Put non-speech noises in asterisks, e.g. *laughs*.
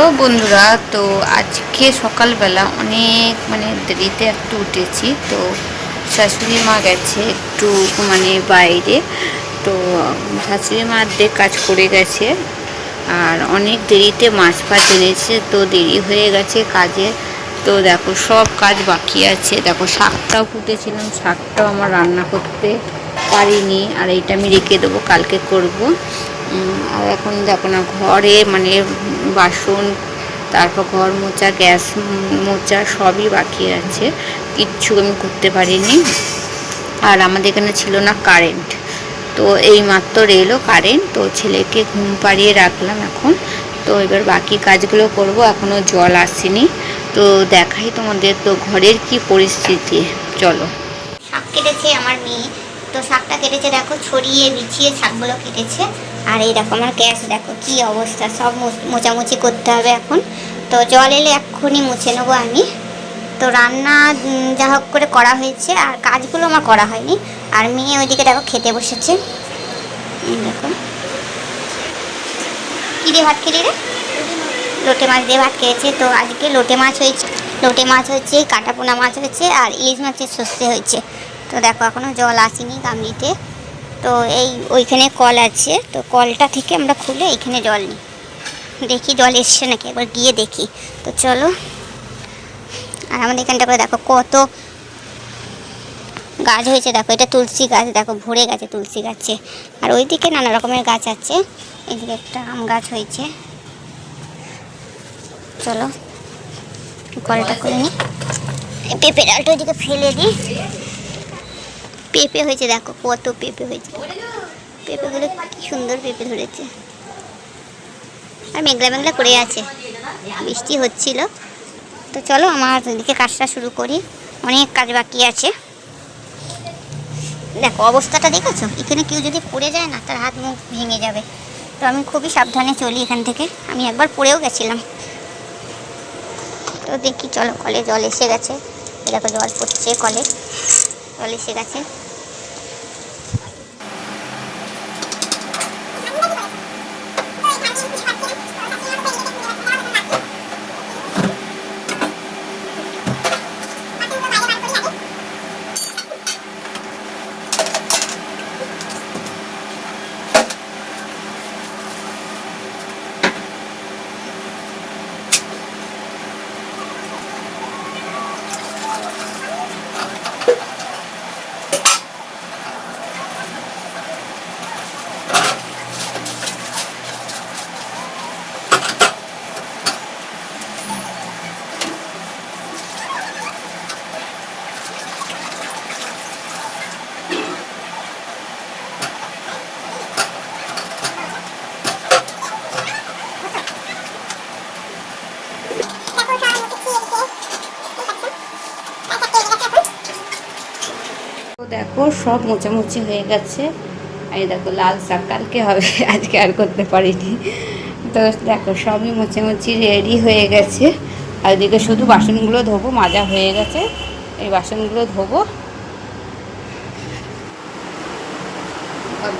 তো বন্ধুরা, তো আজকে সকালবেলা অনেক মানে দেরিতে একটু উঠেছি, তো শাশুড়ি মা গেছে একটু মানে বাইরে, তো শাশুড়ি মা কাজ করে গেছে, আর অনেক দেরিতে মাছ ফাছ এনেছে, তো দেরি হয়ে গেছে কাজে, তো দেখো সব কাজ বাকি আছে, দেখো শাকটাও ফুটেছিলাম শাকটাও আমার রান্না করতে পারিনি, আর এইটা আমি রেখে দেবো, কালকে করব আর এখন দেখো না, ঘরে মানে বাসন, তারপর ঘর মোচা, গ্যাস মোচা সবই বাকি আছে। কিচ্ছু আমি করতে পারিনি। আর আমাদের এখানে ছিল না কারেন্ট। তো এই মাত্র এলো কারেন্ট, তো ছেলেকে ঘুম পাড়িয়ে রাখলাম এখন। তো এবার বাকি কাজগুলো করব এখনও জল আসেনি। তো দেখাই তোমাদের তো ঘরের কি পরিস্থিতি। চলো। শাক কেটেছে আমার মেয়ে। তো শাকটা কেটেছে, দেখো, ছড়িয়ে বিছিয়ে শাকগুলো কেটেছে। আর এই দেখো আমার গ্যাস, দেখো কি অবস্থা, সব মোচামুচি করতে হবে এখন। তো জল এলে এক্ষুনি মুছে নেব আমি। তো রান্না যা হোক করে করা হয়েছে, আর কাজগুলো আমার করা হয়নি। আর মেয়ে ওইদিকে দেখো খেতে বসেছে। দেখো। কী দিয়ে ভাত খেলি রে? লোটে মাছ দিয়ে ভাত খেয়েছে। তো আজকে লোটে মাছ হয়েছে, লোটে মাছ হয়েছে, কাটাপোনা মাছ হয়েছে, আর ইলিশ মাছের সর্ষে হয়েছে। তো দেখো এখনও জল আসেনি গামলিতে। তো এই ওইখানে কল আছে, তো কলটা থেকে আমরা খুলে এইখানে জল নিই। দেখি জল এসছে নাকি, একবার গিয়ে দেখি। তো চলো। আর আমাদের এখানটা করে দেখো, কত গাছ হয়েছে। দেখো, এটা তুলসী গাছ, দেখো, ভরে গেছে তুলসী গাছে। আর ওইদিকে নানা রকমের গাছ আছে। এদিকে একটা আম গাছ হয়েছে। চলো, কলটা করে নিই। পেঁপে ডালটা ওইদিকে ফেলে দিই। পেঁপে হয়েছে, দেখো কত পেঁপে হয়েছে। পেঁপেগুলো কি সুন্দর পেঁপে ধরেছে। আর মেঘলা মেঘলা করে আছে। বৃষ্টি হচ্ছিল। তো চলো আমার ওইদিকে কাজটা শুরু করি। অনেক কাজ বাকি আছে। দেখো, অবস্থাটা দেখেছ? এখানে কেউ যদি পড়ে যায় না, তার হাত মুখ ভেঙে যাবে। তো আমি খুবই সাবধানে চলি এখান থেকে। আমি একবার পড়েও গেছিলাম। তো দেখি, চলো, কলে জল এসে গেছে। দেখো জল পড়ছে কলে। জল এসে গেছে। দেখো, সব মোচামুচি হয়ে গেছে। আর এই দেখো, লাল শাক কালকে হবে, *laughs* আজকে আর করতে পারিনি। তো দেখো, সবই মোচামুচি রেডি হয়ে গেছে। আর এদিকে শুধু বাসনগুলো ধোবো, মাজা হয়ে গেছে। এই বাসনগুলো ধোবো।